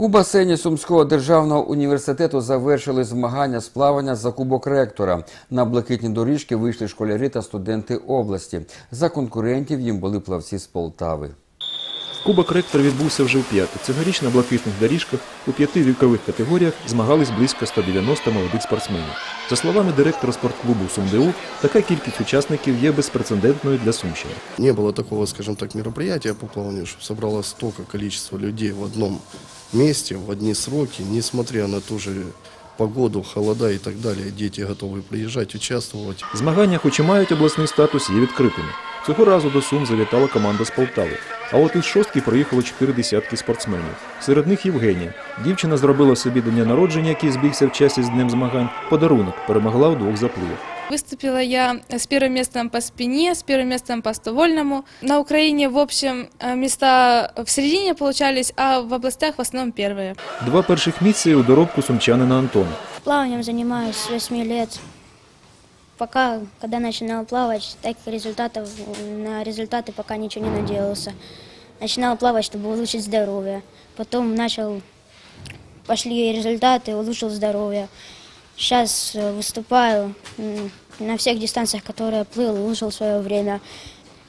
У басейні Сумського державного університету завершили змагання з плавання за кубок ректора. На блакитні доріжки вийшли школярі та студенти області. За конкурентів їм були плавці з Полтави. Кубок ректора відбувся вже в вп'яте. Цьогоріч на блакитних доріжках у п'яти вікових категоріях змагались близько 190 молодих спортсменів. За словами директора спортклубу СумДУ, така кількість учасників є безпрецедентною для Сумщини. Не было такого, скажем так, мероприятия по плаванию, чтобы собралось столько количества людей в одном месте, в одни сроки, несмотря на ту же погоду, холода и так далее. Дети готовы приезжать, участвовать. Змагання, хоч і мають обласний статус, є відкритими. Цього разу до Сум завітала команда з Полтави. А от із шостки проїхало чотири десятки спортсменів. Серед них Євгенія. Дівчина зробила собі до дня народження, який збігся в часі з днем змагань, подарунок, перемогла в двох запливах. Выступила я с первым местом по спине, с первым местом по стовольному. На Украине, в общем, э, места в середине получались, а в областях в основном первые. Два перших місця у доробку сумчанина Антона. Плаванием занимаюсь с 8 лет. Пока, когда начинал плавать, так результатов, на результаты пока ничего не надеялся. Начинал плавать, чтобы улучшить здоровье. Потом начал, пошли результаты, улучшил здоровье. Сейчас э, выступаю м, на всех дистанциях, которые плыл, улучшил свое время.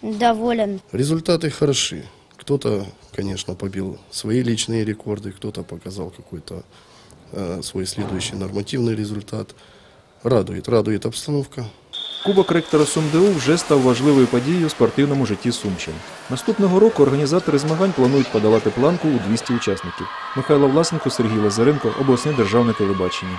Доволен. Результаты хороши. Кто-то, конечно, побил свои личные рекорды, кто-то показал какой-то э, свой следующий нормативный результат. Радует, радует обстановка. Кубок ректора СумДУ вже став важливою подією у спортивному житті Сумщини. Наступного року організатори змагань планують подавати планку у 200 учасників. Михайло Власенко, Сергій Лазаренко, обласне державне телебачення.